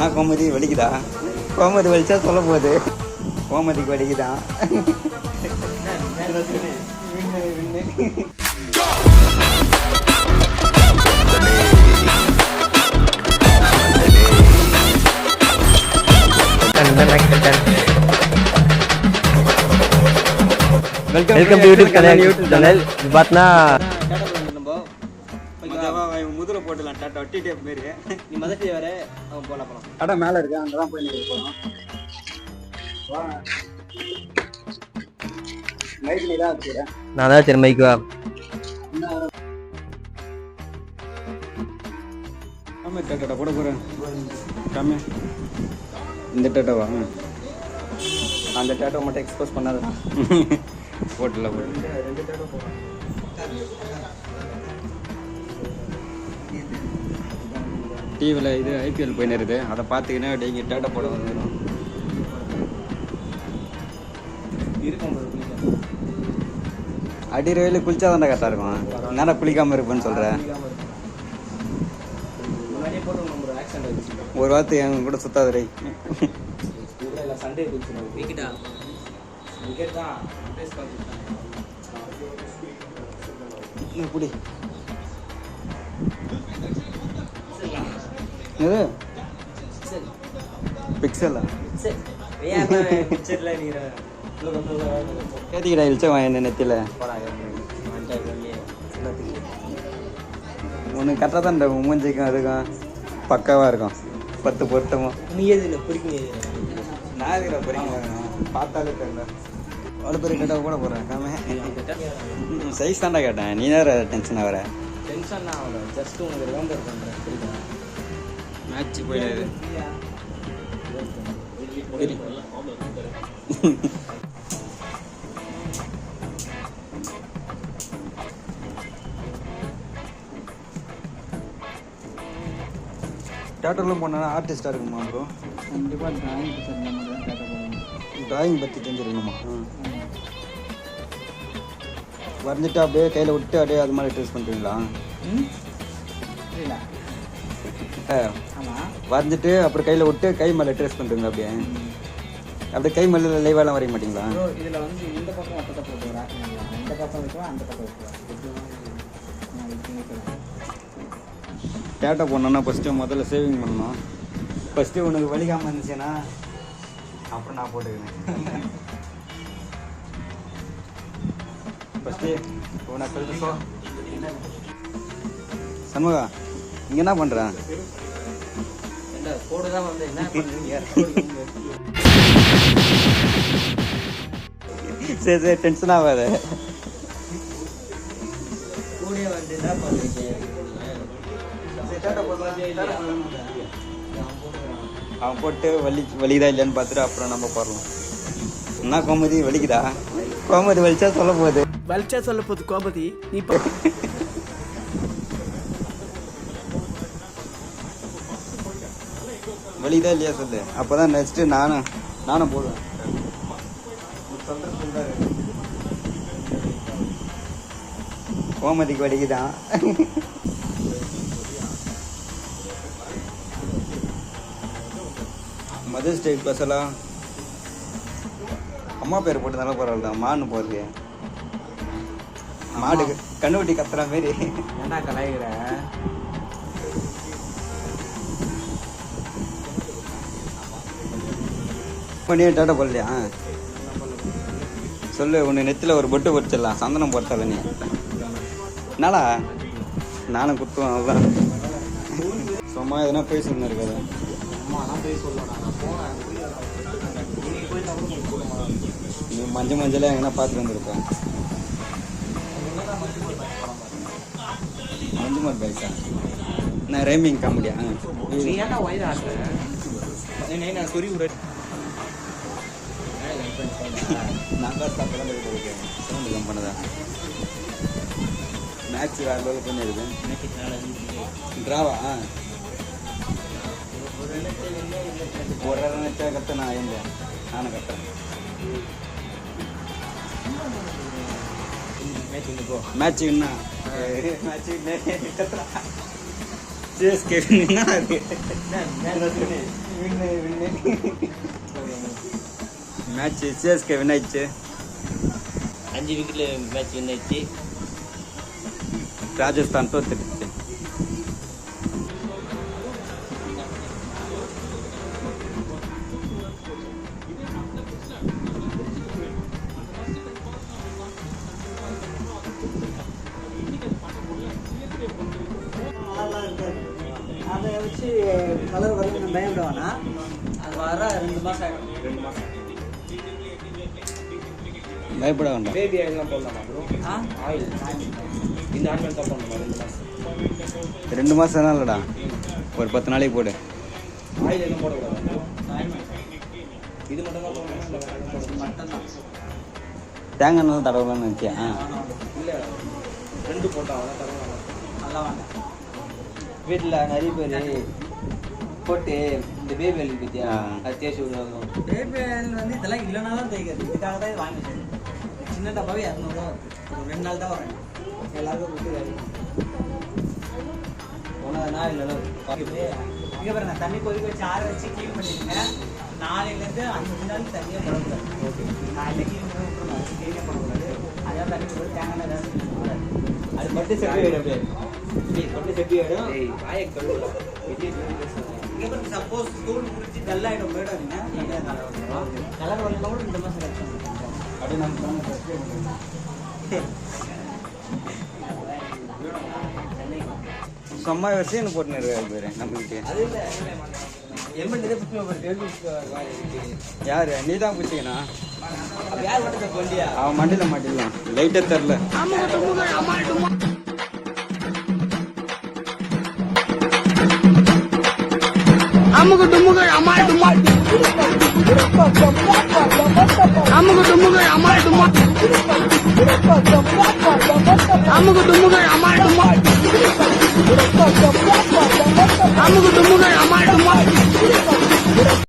சொன்னால் கோமதி வலிக்குதா? கோமதி வலிச்சா சொல்ல போகுது. கோமதிக்கு வலிக்குதான் welcome to YouTube channel YouTube channel பார்த்தா டாட்டா டேப் மாரி நீ மதட்டி வர அவன் போலாம் போலாம். கடை மேல இருக்கு அங்கதான் போய் நீங்க போகணும் மைக் நீ தான் வச்சுக்கிறேன் நான் தான் சரி மைக்கு வா? ஆமா டாட்டா போட போறேன். காமி இந்த டாட்டாவா அந்த டாட்டா மட்டும் எக்ஸ்போஸ் பண்ணாதடா. போட்டல போட்டு டிவியில் இது ஐபிஎல் போயின்னு அதை பார்த்துக்கினே அப்படியே டேட்டா போட வந்துடும். அடி ரயில குளிச்சா தானே கரெக்டாக இருக்கும். என்னடா குளிக்காம இருப்பேன்னு சொல்கிறேன் ஒரு வாரத்து என் கூட சுத்தாத ரை சண்டே விக்கெட்டா விக்கெட் தான். பேஸ் இப்படி எது? பிக்சலா ஏத்திக்கிடா இழிச்சா வாங்க நெத்தியில்? உனக்கு கரெக்டாக தான் இந்த மூஞ்சிக்கும் அதுக்கும் பக்காவாக இருக்கும். பத்து பொருத்தமும். நீ எது பிடிக்கும் நான் இருக்கிற போறீங்க பார்த்தாலே தெரியல அவ்வளோ பெரிய கேட்டால் கூட போகிறேன் சைஸ் தாண்டா கேட்டேன். நீ வேற டென்ஷன் ஆகிற? டென்ஷன் ஆகல. ஜஸ்ட் உங்களுக்கு ரிமைண்டர் மேட்ச் போயிடாது தேட்டரில் போனால் ஆர்டிஸ்டாக இருக்குமா ப்ரோ கண்டிப்பாக டிராயிங் டிராயிங் பற்றி தெரிஞ்சிருக்கணுமா? வரைஞ்சிட்டு அப்படியே கையில் விட்டு அப்படியே அது மாதிரி ட்ரேஸ் பண்ணுறீங்களா ஆமாம் வரைஞ்சிட்டு அப்புறம் கையில் விட்டு கை மேலே ட்ரேஸ் பண்ணுறீங்களா அப்படியே. அப்படியே கை மேலே லைவாலாம் வரைய மாட்டீங்களா? இதில் வந்து இந்த பக்கம் வட்டத்தை போட்டு வரா இந்த பக்கம் வைக்கலாம் அந்த பக்கம் வைக்கலாம் டேட்டா போடணும்னா ஃபஸ்ட்டு முதல்ல சேவிங் பண்ணணும். ஃபஸ்ட்டு உனக்கு வலிக்காமல் இருந்துச்சுன்னா அப்புறம் நான் போட்டுக்கிறேன். ஃபஸ்ட்டு உனக்கு சண்முகா இங்கே என்ன பண்ணுறேன் சரி சரி டென்ஷன் ஆகாத. அவன் போட்டு வலி வலிதா இல்லையான்னு பார்த்துட்டு அப்புறம் நம்ம போடலாம். என்ன கோமதி வலிக்குதா? கோமதி வலிச்சா சொல்ல போகுது. வலிச்சா சொல்ல போது கோபதி நீ வலிதா இல்லையா சொல்லு? அப்பதான் நெக்ஸ்ட் நானும் நானும் போடுவேன். கோமதிக்கு வலிக்குதான். மதர்ஸ் டே ஸ்பெஷலாக அம்மா பேர் போட்டதால பரவாயில்ல மான்னு போகிறது மாடு கண்ணுக்குட்டி கத்துற மாரி என்ன கலாய்கிற பண்ணியே டாட்டா போடலையா சொல்லு உன்னை நெத்தியில் ஒரு பொட்டு பொடிச்சிடலாம் சந்தனம் போட்டால நீ. என்னடா? நானும் குத்துவேன் அதான் சும்மா எதுனா போய் சொன்ன இருக்காது நீ மஞ்சள் மஞ்சளே எங்கன்னா பார்த்துட்டு வந்திருப்பேன் மஞ்சுமார் பைக்கா நான் ரைமிங் காமெடியா நீ ஏன்டா வயது ஆடுற? நான் சொறி விட நான் தான் சாப்பிடலாம் சவுண்டு கம் பண்ணதா மேட்ச் வேறு லெவலில் பண்ணிடுது ட்ராவா ஒரு ரன் வச்சா கத்த நான் எங்க நானும் கத்துறேன் மேட்ச் வின்னா மேட்ச் வின்னு கத்துறா CSK வின்னா win win match CSK win ஆயிடுச்சு அஞ்சு விக்கெட்ல மேட்ச் வின் ஆயிடுச்சு ராஜஸ்தான் தோத்துடுச்சு. அதை வச்சு கலர் வந்து நம்ம பயப்பட வேணாம் அது வர ரெண்டு மாதம் ஆகிடும் ரெண்டு மாசம். பயப்பட வேண்டாம். பேபி ஆயிலாம் போடலாமா ப்ரோ ஆ? ஆயில். இந்த ஆயில் தான் போடணுமா ரெண்டு மாசம்? ரெண்டு மாசம் தான் இல்லடா. ஒரு பத்து நாளைக்கு போடு. ஆயில் எதுவும் போடக்கூடாது? இது மட்டும் தான் போடணும் போடணுமா? மட்டும்தான். தேங்காய் எண்ணெய் தடவலாம்னு நினச்சியா? இல்ல ரெண்டு போட்டா அதான் தரணும் நல்லா வேண்டாம் வீட்டில் நிறைய பேர் போட்டு இந்த பேபி பத்தியா? ஆ. அது தேய்ச்சி விடுவாங்க. பேபி வந்து இதெல்லாம் இல்லைனா தான் தேய்க்கிறது இதுக்காக தான் இது வாங்கி வச்சது சின்ன டப்பாவே இரநூறுவா ஒரு ரெண்டு நாள் தான் வரும் எல்லாருக்கும் கொடுத்து போனால் நான் இல்லைன்னா இங்கே பாருங்க தண்ணி கொதிக்க வச்சு ஆற வச்சு க்ளீன் பண்ணிடுங்க நாளையிலேருந்து அஞ்சு நாள் தண்ணியே போடக்கூடாது நாளைக்கு க்ளீன் பண்ணி விட்டுருணும் க்ளீனே பண்ணக்கூடாது அதான் தண்ணி போட்டு தேங்காய் ஏதாவது. அது பட்டு செப்பி ஆகிடும் பட்டு செப்பி ஆகிடும் வாயை பாருங்க சப்போஸ் தூள் குடிச்சு டல்லாகிடும் போயிடும் கலர் வரலாம் கூட இந்த மாதம் கிடைக்கும் சும்மா வச்சு என்ன போட்டு போட்டுன்னு இருக்காரு பேரு நம்மகிட்ட யாரு? நீ தான் பிடிச்சிக்கணா அப்போ யார் அவன் மண்டியில் மாட்டிக்கலாம் லைட்டே தெரில அமுகு டுமுகு அமால் டுமால். అమ్మకు దుమ్ముగా అమ్మాయి దుమ్మ అమ్మకు దుమ్ముగా అమ్మాయి దుమ్మ అమ్మకు దుమ్ముగా అమ్మాయి దుమ్మ